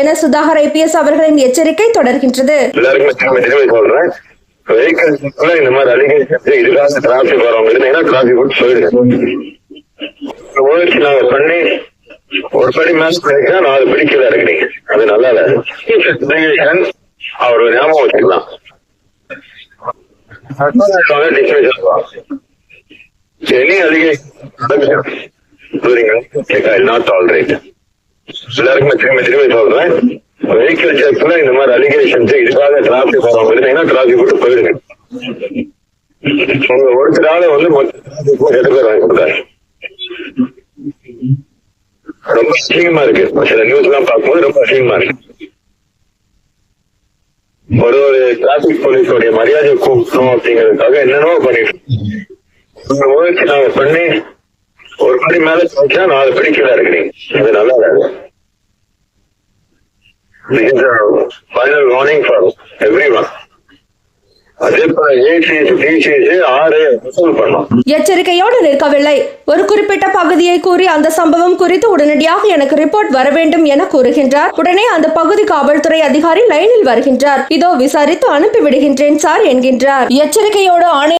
என சுதாகர் ஐபிஎஸ் அவர்களின் எச்சரிக்கை தொடர்கின்றது. எல்லாருக்குமே சொல்றேன். இந்த மாதிரி அலிகேஷன் இதுக்காக டிராபிக் வரவங்க இருந்தீங்கன்னா டிராபிக் விட்டு போயிடுங்க முயற்சி நாங்க பண்ணி ஒரு படி மேட்ச் நாலு படி கீழே இருக்கிறீங்க அது நல்லா இல்ல. அவர் ஞாபகம் வச்சுக்கலாம். எனி அலிகேஷன் நாட் ஆல்ரைட் எல்லாருக்குமே திரும்ப திரும்ப சொல்றேன் வெஹிக்கிள் செக்ல இந்த மாதிரி அலிகேஷன்ஸ் இதுக்காக டிராபிக் போறவங்க டிராபிக் விட்டு போயிடுங்க. உங்க ஒருத்தரால வந்து மொத்த ரொம்ப அசிங்கமா இருக்கு. சில நியூஸ் எல்லாம் பார்க்கும்போது ரொம்ப அசிங்கமா இருக்கு. ஒரு ஒரு டிராபிக் போலீஸோடைய மரியாதையை கூப்பிடணும் அப்படிங்கிறதுக்காக என்னென்னவோ பண்ணிட்டு இந்த முயற்சி நாங்க பண்ணி ஒரு படி மேல போச்சா நாலு படி கீழே இருக்கிறீங்க அது நல்லா இருக்கு This is a final warning for everyone. எச்சரிக்கையோடு நிற்கவில்லை. ஒரு குறிப்பிட்ட பகுதியை கூறி அந்த சம்பவம் குறித்து உடனடியாக எனக்கு ரிப்போர்ட் வர வேண்டும் என கூறுகின்றார். உடனே அந்த பகுதி காவல்துறை அதிகாரி லைனில் வருகின்றார். இதோ விசாரித்து அனுப்பி விடுகின்றேன் சார் என்கின்றார். எச்சரிக்கையோடு ஆணை